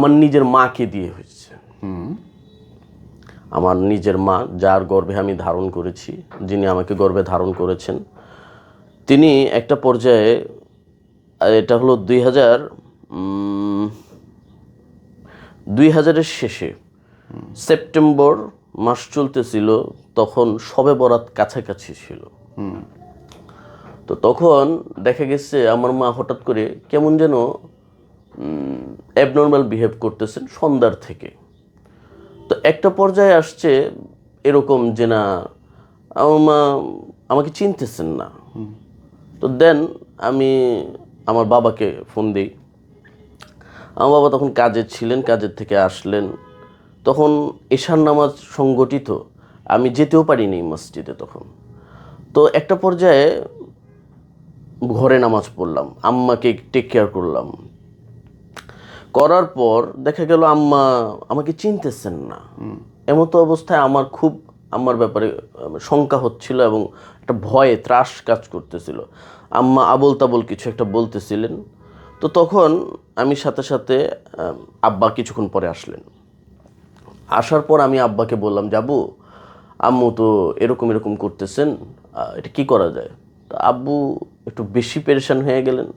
আমার নিজের মাকে দিয়ে হয়েছে। আমার নিজের মা, যার গর্ভে আমি ধারণ করেছি, যিনি আমাকে গর্ভে ধারণ করেছেন, তিনি একটা পর্যায়ে, এটা হলো দুই হাজার দুই হাজারের শেষে, সেপ্টেম্বর মাস চলতেছিল, তখন সবে বরাত কাছাকাছি ছিল। তো তখন দেখা গেছে, আমার মা হঠাৎ করে কেমন যেন অ্যাবনর্মাল বিহেভ করতেছেন সন্ধ্যার থেকে। তো একটা পর্যায়ে আসছে এরকম যে না আমাকে চিনতেছেন না। তো দেন আমি আমার বাবাকে ফোন দিই। আমার বাবা তখন কাজে ছিলেন, কাজের থেকে আসলেন। তখন এশার নামাজ সংগঠিত, আমি যেতেও পারিনি মসজিদে তখন। তো একটা পর্যায়ে ঘরে নামাজ পড়লাম, আম্মাকে টেক কেয়ার করলাম। করার পর দেখা গেল আম্মা আমাকে চিনতেছেন না। এমতো অবস্থায় আমার খুব আম্মার ব্যাপারে শঙ্কা হচ্ছিল এবং একটা ভয়ে ত্রাস কাজ করতেছিল। আম্মা আবল তাবল কিছু একটা বলতেছিলেন। তো তখন আমি সাথে সাথে আব্বা কিছুক্ষণ পরে আসলেন। আসার পর আমি আব্বাকে বললাম যাবু আম্মু তো এরকম এরকম করতেছেন এটা কি করা যায়? তো আব্বু একটু বেশি পেরেশান হয়ে গেলেন।